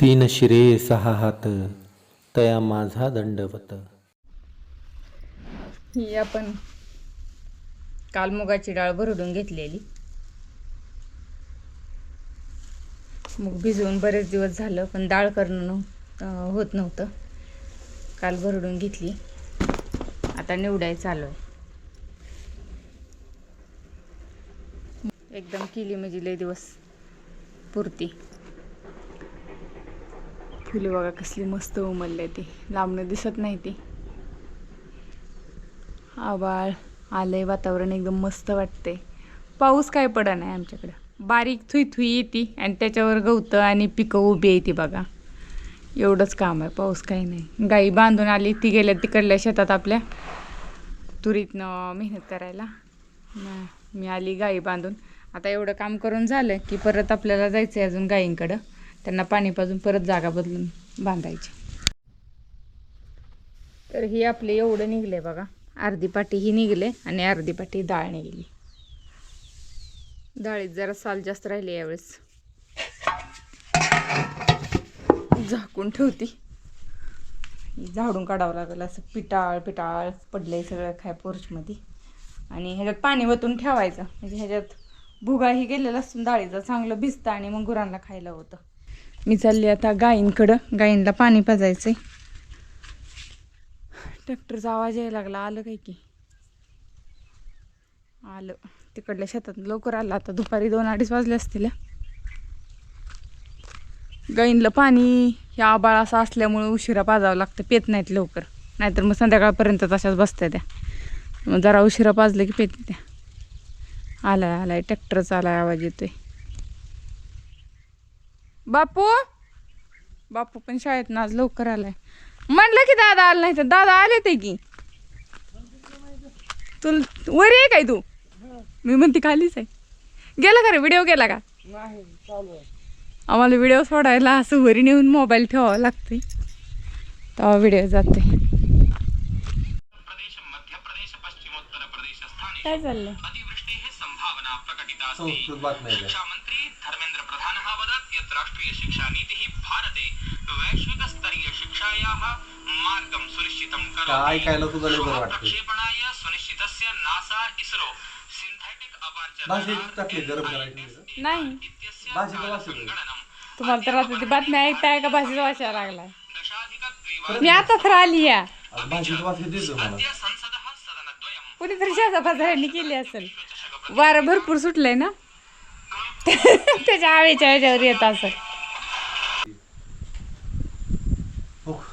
तीन शिरे सहा हात तया माझा दंडवत. ही आपण काल मुगाची डाळ भरडून घेतलेली. मग भिजवून बरेच दिवस झालं पण डाळ करणं नव्ह- होत नव्हतं. काल भरडून घेतली. आता निवडाय चालू आहे एकदम केली म्हणजे लय दिवस पुरती. फुले बघा कसली मस्त उमलली आहे ती. लांबणं दिसत नाही ती. आबाळ आलंय वातावरण एकदम मस्त वाटते पाऊस काय पडा नाही आमच्याकडं. बारीक थुई थुई येते आणि त्याच्यावर गवतं आणि पिकं उभी येते बघा. एवढंच काम आहे पाऊस काही नाही. गाई बांधून आली ती गेल्या तिकडल्या शेतात आपल्या. तुरीतनं मेहनत करायला. मी आली गाई बांधून. आता एवढं काम करून झालं की परत आपल्याला जायचं आहे अजून गायींकडं त्यांना पाणी पाजून परत जागा बदलून बांधायची. तर ही आपले एवढं निघले बघा. अर्धी पाटी ही निघले आणि अर्धी पाटी डाळ निघली. डाळीत जरा साल जास्त राहिली यावेळेस. झाकून ठेवती. झाडून काढावं लागेल असं पिटाळ पिटाळ पडलंय सगळं खाय पोर्चमध्ये. आणि ह्याच्यात पाणी वतून ठेवायचं. म्हणजे ह्याच्यात भुगाही गेलेला असतो डाळीचा चांगलं भिजतं आणि मग गुरांना खायला होतं. मी चालली आता गायींकडं. गायींना पाणी पाजायचंय. ट्रॅक्टरचा आवाज यायला लागला. आलं काय की? आलं. तिकडल्या शेतात लवकर आलं. आता दुपारी दोन अडीच वाजले असतील. गाईंला पाणी ह्या आबाळ असं असल्यामुळे उशिरा पाजावं लागतं. पेत नाहीत लवकर. नाहीतर मग संध्याकाळपर्यंत तशाच बसत्या त्या. मग जरा उशिरा पाजलं की पेत त्या. आलाय आलाय. ट्रॅक्टरचा आलाय आवाज येतोय. बापू? बापू पण शाळेत आज लवकर आलाय. म्हणलं की दादा आला नाही तर दादा आले ते की? तुला वर आहे काय तू? मी म्हणते खालीच आहे. गेला का रे? व्हिडिओ गेला का? आम्हाला व्हिडिओ सोडायला असं वरी नेऊन मोबाईल ठेवावा लागते तेव्हा व्हिडिओ जाते काय चाललंय? राष्ट्रियशिक्षानीतिः भारते वैश्विकस्तरीयशिक्षायाः मार्गं सुनिश्चितं वाटतंय. प्रक्षेपणाय सुनिश्चितस्य नासा इसरो सिन्थेटिक अपर्चर नाही. तुम्हाला तर आता ती बातमी ऐकताय का? भाषेचा वाचायला लागलाय. दशाधिकद्विवादनस्य मी आता तर आली या. कुणीतरी शेजापाजाऱ्यांनी केली असेल. वारं भरपूर सुटलंय ना? त्याच्या आवेच्या ह्याच्यावर येत असं.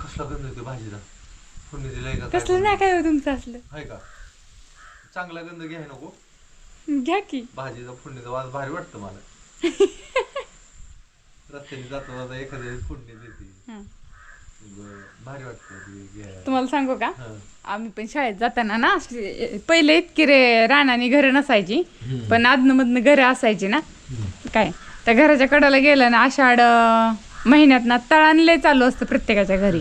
कसला गंध येतो भाजीचा. फोडणी दिलाय का कसलं नाही काय हो तुमचं असलं? आहे का? चांगला गंध घ्याय नको. घ्या की. भाजीचा फोडणीचा वास भारी वाटतं मला. रस्त्याने जाता जाता एखाद्या फोडणी देते. भारी वाटतं. तुम्हाला सांगू का. आम्ही पण शाळेत जाताना ना पहिले इतकी रे रानानी घरं नसायची पण आदनमधनं घरं असायची ना. काय? त्या घराच्या कडाला गेलं ना आषाढ महिन्यात ना तळानले चालू असतं प्रत्येकाच्या घरी.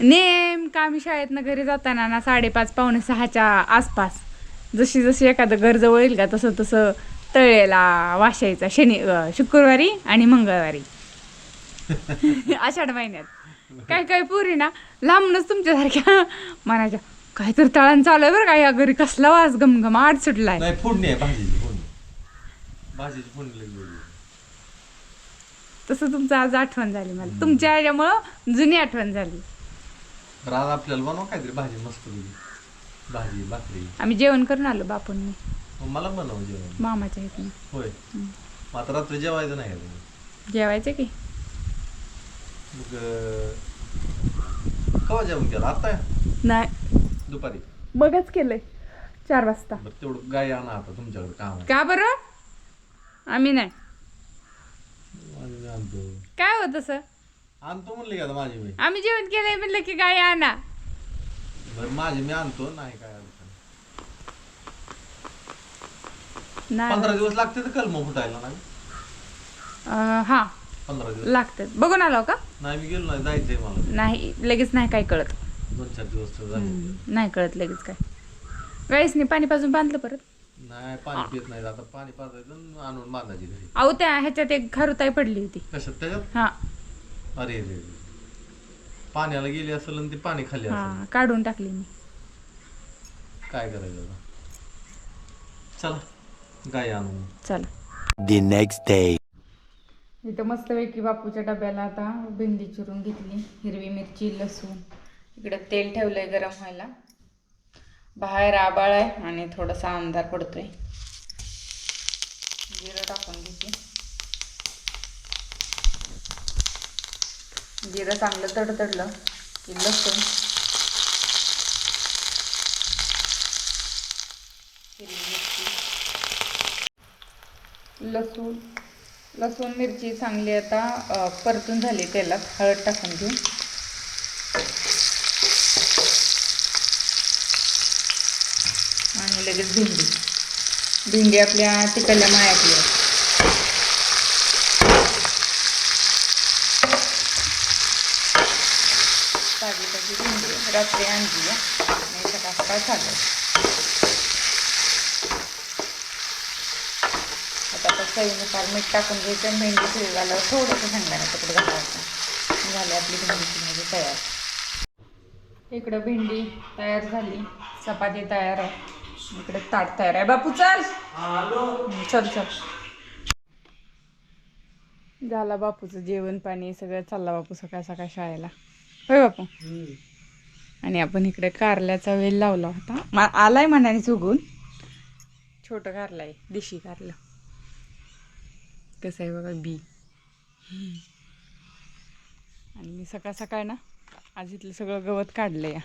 नेमकं आम्ही शाळेतनं घरी जाताना ना साडेपाच पावणे सहाच्या आसपास जशी जशी एखादं घर जवळ येईल का तसं तसं तळेला वाशायचा शनी शुक्रवारी आणि मंगळवारी. आषाढ महिन्यात. काय काय पुरी ना? लांबूनच तुमच्यासारख्या म्हणायच्या काय तर तळण चालू आहे बरं का या घरी कसला वास गमगम आड सुटलाय. नाही फोडणी आहे भाजीची फोडणी. भाजीची फोडणी लागली तसं तुमचं आज आठवण झाली मला. तुमच्या ह्याच्यामुळं जुनी आठवण झाली. तर आज आपल्याला बनवा काहीतरी भाजी मस्त. भाजी भाकरी. आम्ही जेवण करून आलो बापूंनी. मग मला बनव जेवण. मामाच्या इथून होय. मग आता रात्री जेवायचं नाही का तुम्ही? जेवायचं की. मग अं, केव्हा जेवण केलं? आता नाही. दुपारी. बघच केलंय. चार वाजता. बरं तेवढं गाय आणा आता तुमच्याकडे काम आहे. का बरं? आम्ही नाही. माझी मी आणतो. काय होत तसं आणतो म्हणले का आता माझी मी आम्ही जेवण केलंय म्हणलं की गाय आणा. बरं माझी मी आणतो नाही काय अडचण नाही. पंधरा दिवस लागते तर कलम फुटायला नाही? अं, हा. पंधरा दिवस. लागतात. बघून आलो का? नाही मी गेलो नाही जायचंय मला. नाही लगेच नाही काय कळत. दोन चार दिवस तर झाले. हम्म, नाही कळत लगेच काय. गाईसनी पाणी पाजून बांधलं परत? नाही पाणी पित नाही. आता पाणी पाजायचं आणि आणून बांधायची घरी. अहो त्या ह्याच्यात एक खारुताई पडली होती. कशात? त्याच्यात? हा. अरे. पाण्याला गेली असेल आणि ते पाणी खाली हा असेल. काढून टाकली मी. काय करायचं आता? चला गाय आणू चला. The next day. इथं मस्तपैकी बापूच्या डब्याला आता भेंडी चिरून घेतली हिरवी मिरची लसूण. इकडं तेल ठेवलंय गरम व्हायला. बाहेर आबाळ आहे आणि थोडासा अंधार पडतोय. जिरं टाकून घेते. जिरं चांगलं तडतडलं की लसूण. हिरवी मिरची. लसूण. लसूण मिरची चांगली आता परतून झाली तेलात. हळद टाकून घेऊ. आणि लगेच भेंडी. भेंडी आपल्या तिकडल्या मायातली आहे. ताजी ताजी भेंडी. रात्री आणली आहे. आणि सकाळ सकाळ खाल्लं आता आता चवीनुसार मीठ टाकून घ्यायचं भेंडी शिजत झाल्यावर थोडंसं शेंगदाणा तुकडं घालायचं. झाली आपली भेंडीची भाजी तयार. इकडं भेंडी तयार झाली. चपाती तयार आहे. इकडे ताट तयार आहे. बापू चल. हं, चल चल. झाला बापूचं जेवण पाणी सगळं चालला बापू सकाळ सकाळ शाळेला. होय बापू? आणि आपण इकडे कारल्याचा वेल लावला होता. आलाय मनाने चुगून छोटं कारलं आहे देशी कारलं. कसं आहे बघा बी आणि मी सकाळ सकाळ ना आज इथलं सगळं गवत काढलं या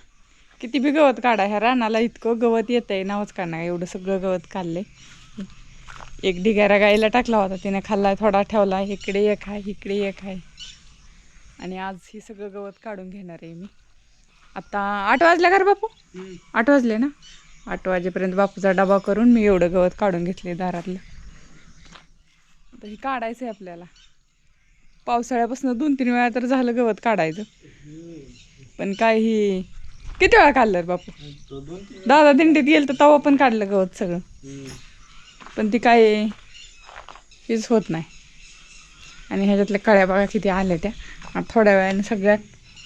किती बी गवत काढा ह्या रानाला इतकं गवत येतं आहे नावच काढणार एवढं सगळं गवत काढलंय. एक ढिगारा गाईला टाकला होता तिने खाल्ला थोडा ठेवला इकडे एक आहे इकडे एक आहे. आणि आज हे सगळं गवत काढून घेणार आहे मी. आता आठ वाजल्या का बापू? आठ वाजले ना? आठ वाजेपर्यंत बापूचा डबा करून मी एवढं गवत काढून घेतले दारातलं. आता हे काढायचं आहे आपल्याला. पावसाळ्यापासून दोन तीन वेळा तर झालं गवत काढायचं. पण काय ही किती वेळा काढलं रे बापू? दादा दिंडीत गेलं तर तवा पण काढलं गवत सगळं. पण ती काय हेच होत नाही. आणि ह्याच्यातल्या कळ्या बघा किती आल्या त्या. थोड्या वेळाने सगळ्या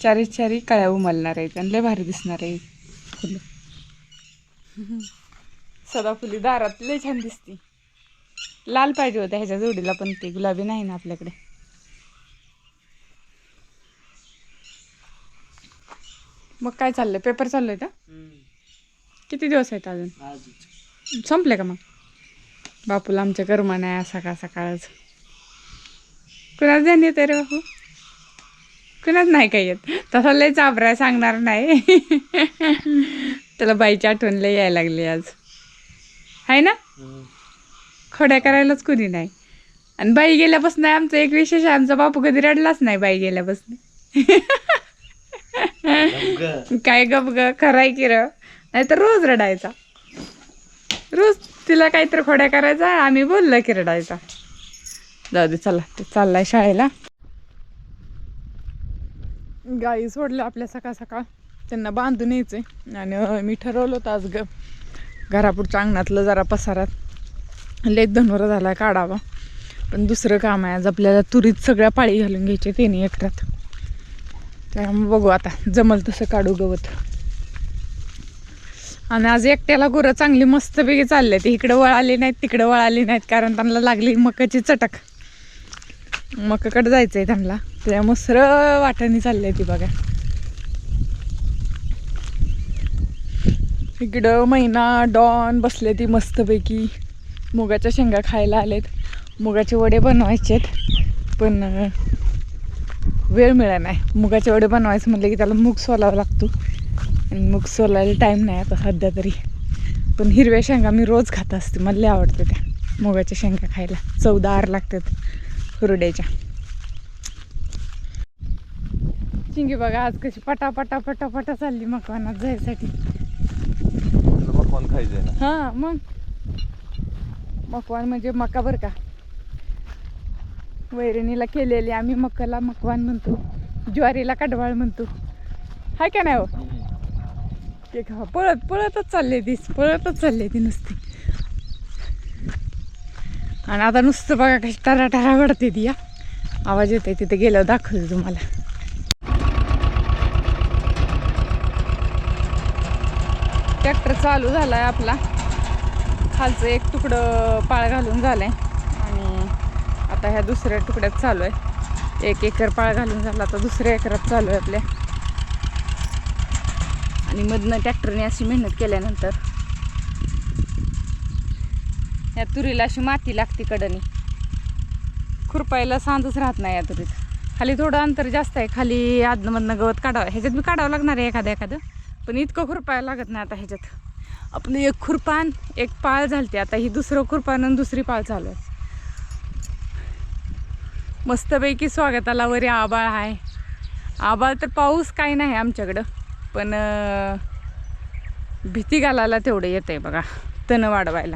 चारी चारी कळ्या उमलणार आहेत आणि लय भारी दिसणार आहे फुलं. सदाफुली दारात लय छान दिसती. लाल पाहिजे होत्या ह्याच्या जोडीला पण ते. गुलाबी नाही ना आपल्याकडे. मग काय चाललंय? पेपर चाललोय का? किती दिवस आहेत अजून? संपले का मग? बापूला आमच्या कर्म नाही सकाळ सकाळच. कुणाच ध्यान येते रे बापू? कुणाच नाही काय येत. तसा लय चाबराय सांगणार नाही. त्याला बाईची आठवण लय यायला लागली आज. आहे ना? खोड्या करायलाच कोणी नाही. आणि बाई गेल्यापासून आमचं एक विशेष आहे आमचा बापू कधी रडलाच नाही बाई गेल्यापासून. काय गप ग खराय की र. नाहीतर रोज रडायचा. रोज तिला काहीतरी खोड्या करायचा आम्ही बोललं की रडायचा. जाऊ दे चला ते चाललाय शाळेला. गाई सोडलं आपल्या सकाळ सकाळ. त्यांना बांधून यायचंय आणि मी ठरवलं होतं आज ग घरापुढच्या अंगणातलं जरा पसारात. लेट धनोरा झाला काढावा. पण दुसरं काम आहे आज आपल्याला तुरीत सगळ्या पाळी घालून घ्यायचे तिन्ही एकट्यात. त्यामुळे बघू आता जमल तसं काढू गवत. आणि आज एकट्याला गुरं चांगली मस्तपैकी चालले ते इकडं वळाली नाहीत तिकडं वळाली नाहीत कारण त्यांना लागली मकाची चटक. मकाकडे आहे त्यांना. त्यामुळे सरळ वाटाने आहे ती बघा. इकडं महिना डॉन बसले ती मस्तपैकी. मुगाच्या शेंगा खायला आलेत. मुगाचे वडे बनवायचे आहेत पण वेळ मिळा नाही. मुगाचे वडे बनवायचं म्हटलं की त्याला मूग सोलावा लागतो. आणि मूग सोलायला टाईम नाही आता सध्या तरी. पण हिरव्या शेंगा मी रोज खात असते मला लय आवडते त्या मुगाच्या शेंगा खायला. चवदार लागतात हुरड्याच्या. चिंगी बघा आज कशी पटा पटा पटा पटा चालली मकवानात जायसाठी. मग हां मग. मकवान म्हणजे मका बरं का? वैरणीला केलेली आम्ही मकाला मकवान म्हणतो. ज्वारीला कडवाळ म्हणतो. हाय का नाही हो? ते खा. पळत पळतच चालले दिस पळतच चालले ती नुसती. आणि आता नुसतं बघा कशी टारा टारा वडते ती या आवाज येते तिथे गेल्यावर दाखवतो तुम्हाला. ट्रॅक्टर चालू झाला आहे आपला. खालचं एक तुकडं पाळ घालून झालं आहे आणि आता ह्या दुसऱ्या तुकड्यात चालू आहे. एक एकर पाळ घालून झाला आता दुसऱ्या एकरात चालू आहे आपल्या. आणि मधनं ट्रॅक्टरने अशी मेहनत केल्यानंतर. या तुरीला अशी माती लागते कडनी. खुरपायला सांजच राहत नाही या तुरीत. खाली थोडं अंतर जास्त आहे. खाली आदनमधनं गवत काढावं. ह्याच्यात बी काढावं लागणार आहे एखादं एखादं. पण इतकं खुरपायला लागत नाही आता ह्याच्यात. आपलं एक खुरपान एक पाळ झालते. आता ही दुसरं खुरपान आणि दुसरी पाळ चालू आहे. मस्तपैकी स्वागताला वरी आबाळ आहे. आबाळ तर पाऊस काही नाही आमच्याकडं पण भीती घालायला तेवढं येतं आहे बघा तण वाढवायला.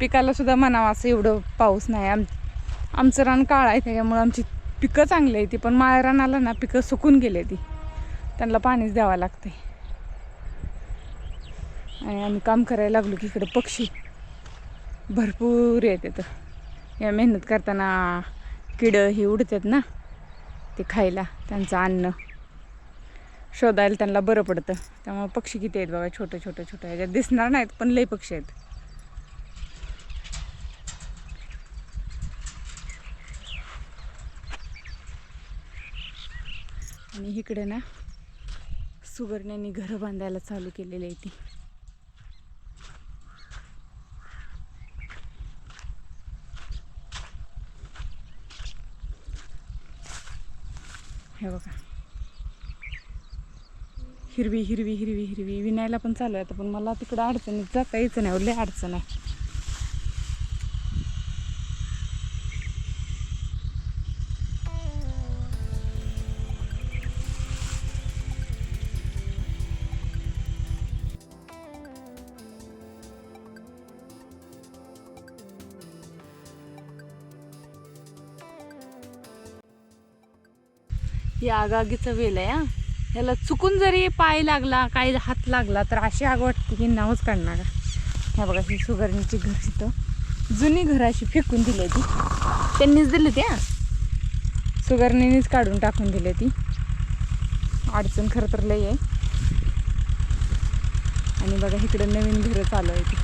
पिकाला सुद्धा म्हणावं असं एवढं पाऊस नाही. आम आमचं रान काळ आहे त्याच्यामुळं आमची पिकं चांगली आहे ती पण माळ रानाला ना पिकं सुकून गेले ती. त्यांना पाणीच द्यावं लागते आणि आम्ही काम करायला लागलो की इकडं पक्षी भरपूर येतात या मेहनत करताना किडं ही उडतात ना ते खायला त्यांचं अन्न शोधायला त्यांना बरं पडतं. त्यामुळं पक्षी किती आहेत बाबा छोटं छोटं छोटं. ह्याच्यात दिसणार नाहीत पण लई पक्षी आहेत. आणि इकडे ना सुगरण्यानी घरं बांधायला चालू केलेली आहे ती हे बघा हिरवी हिरवी हिरवी हिरवी. विनायला पण चालू आहे आता पण मला तिकडं अडचणीत जाता यायचं नाही हो, लय अडचण आहे. या आगागीचं वेल आहे याला ह्याला चुकून जरी पाय लागला काही हात लागला तर अशी आग वाटते की नावच काढणार. ह्या बघा ही सुगरणीची घर इथं. जुनी घर अशी फेकून दिली ती. त्यांनीच दिली त्या सुगरणीनेच काढून टाकून दिली ती. अडचण खरं तर लई आहे. आणि बघा इकडं नवीन घरं चालू आहे ती.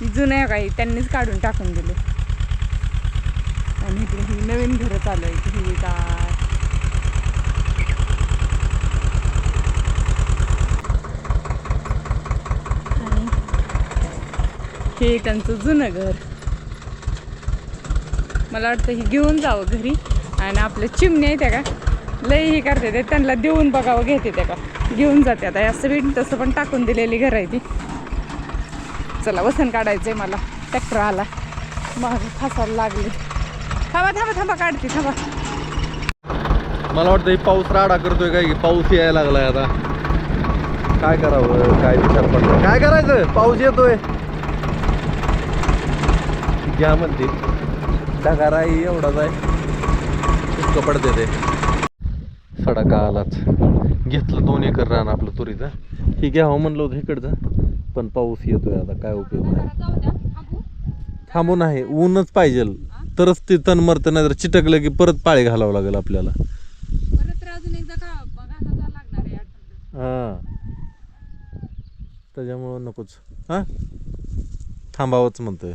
ती जुनं आहे काही त्यांनीच काढून टाकून दिले. आणि इकडे ही नवीन घरं चालू आहे ती. हिरवीगार आणि हे त्यांचं जुनं घर. मला वाटतं हे घेऊन जावं घरी. आणि आपल्या चिमण्या आहे त्या का? लई हे करते ते. त्यांना देऊन बघावं घेते त्या का? घेऊन जाते आता. असं बी तसं पण टाकून दिलेली घर आहे ती. चला वसन काढायचं आहे मला. ट्रॅक्टर आला. मग फासायला लागली. थांबा थांबा थांबा काढते थांबा. मला वाटतं हे पाऊस राडा करतोय काय की पाऊस यायला लागलाय आता. काय करावं? काय विचार पडला? काय करायचं? पाऊस येतोय. घ्या म्हणते ढगाराही एवढाच आहे. पडते ते. सडका आलाच. घेतलं दोन एकर रान आपलं तुरीचं. हे घ्यावं म्हणलं होतं इकडचं. पण पाऊस येतोय आता काय उपयोग नाही. थांबून आहे ऊनच पाहिजे तरच ते तण मरतं नाही तर चिटकलं की परत पाळी घालावं लागेल आपल्याला. हां. त्याच्यामुळं नकोच. हां? थांबावंच म्हणतोय.